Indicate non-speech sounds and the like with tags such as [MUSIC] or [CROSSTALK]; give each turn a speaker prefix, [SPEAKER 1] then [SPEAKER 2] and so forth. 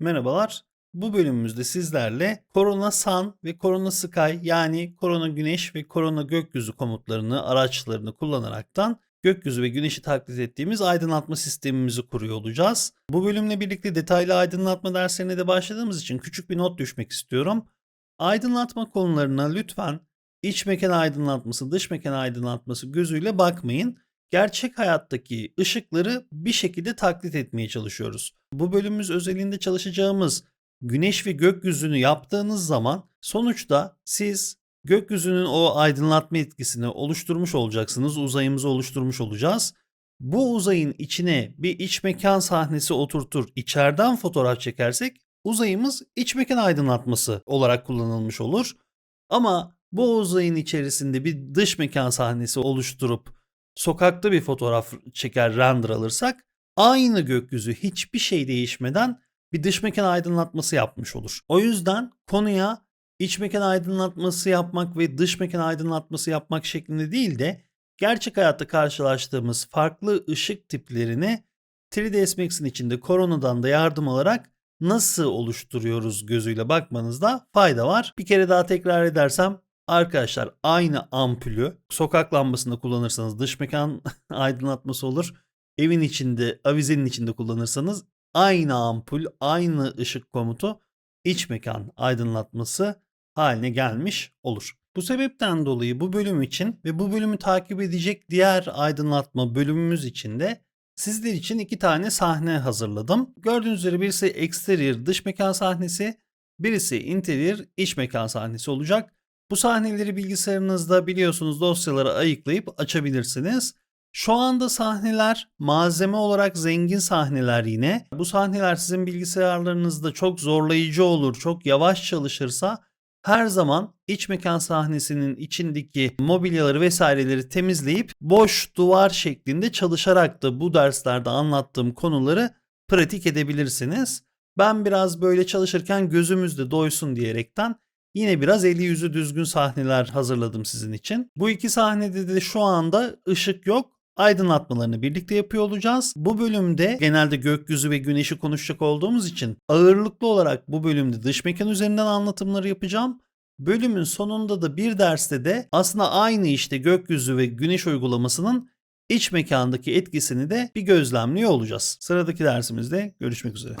[SPEAKER 1] Merhabalar. Bu bölümümüzde sizlerle Corona Sun ve Corona Sky yani Corona Güneş ve Corona Gökyüzü komutlarını, araçlarını kullanaraktan gökyüzü ve güneşi taklit ettiğimiz aydınlatma sistemimizi kuruyor olacağız. Bu bölümle birlikte detaylı aydınlatma derslerine de başladığımız için küçük bir not düşmek istiyorum. Aydınlatma konularına lütfen iç mekan aydınlatması, dış mekan aydınlatması gözüyle bakmayın gerçek hayattaki ışıkları bir şekilde taklit etmeye çalışıyoruz. Bu bölümümüz özelinde çalışacağımız güneş ve gökyüzünü yaptığınız zaman sonuçta siz gökyüzünün o aydınlatma etkisini oluşturmuş olacaksınız. Uzayımızı oluşturmuş olacağız. Bu uzayın içine bir iç mekan sahnesi oturtur, içeriden fotoğraf çekersek uzayımız iç mekan aydınlatması olarak kullanılmış olur. Ama bu uzayın içerisinde bir dış mekan sahnesi oluşturup sokakta bir fotoğraf çeker render alırsak aynı gökyüzü hiçbir şey değişmeden bir dış mekan aydınlatması yapmış olur. O yüzden konuya iç mekan aydınlatması yapmak ve dış mekan aydınlatması yapmak şeklinde değil de gerçek hayatta karşılaştığımız farklı ışık tiplerini 3ds Max'in içinde koronadan da yardım alarak nasıl oluşturuyoruz gözüyle bakmanızda fayda var. Bir kere daha tekrar edersem Arkadaşlar aynı ampulü sokak lambasında kullanırsanız dış mekan [LAUGHS] aydınlatması olur. Evin içinde, avizenin içinde kullanırsanız aynı ampul, aynı ışık komutu iç mekan aydınlatması haline gelmiş olur. Bu sebepten dolayı bu bölüm için ve bu bölümü takip edecek diğer aydınlatma bölümümüz için de sizler için iki tane sahne hazırladım. Gördüğünüz üzere birisi exterior dış mekan sahnesi, birisi interior iç mekan sahnesi olacak. Bu sahneleri bilgisayarınızda biliyorsunuz dosyalara ayıklayıp açabilirsiniz. Şu anda sahneler malzeme olarak zengin sahneler yine. Bu sahneler sizin bilgisayarlarınızda çok zorlayıcı olur, çok yavaş çalışırsa her zaman iç mekan sahnesinin içindeki mobilyaları vesaireleri temizleyip boş duvar şeklinde çalışarak da bu derslerde anlattığım konuları pratik edebilirsiniz. Ben biraz böyle çalışırken gözümüzde doysun diyerekten Yine biraz eli yüzü düzgün sahneler hazırladım sizin için. Bu iki sahnede de şu anda ışık yok. Aydınlatmalarını birlikte yapıyor olacağız. Bu bölümde genelde gökyüzü ve güneşi konuşacak olduğumuz için ağırlıklı olarak bu bölümde dış mekan üzerinden anlatımları yapacağım. Bölümün sonunda da bir derste de aslında aynı işte gökyüzü ve güneş uygulamasının iç mekandaki etkisini de bir gözlemliyor olacağız. Sıradaki dersimizde görüşmek üzere.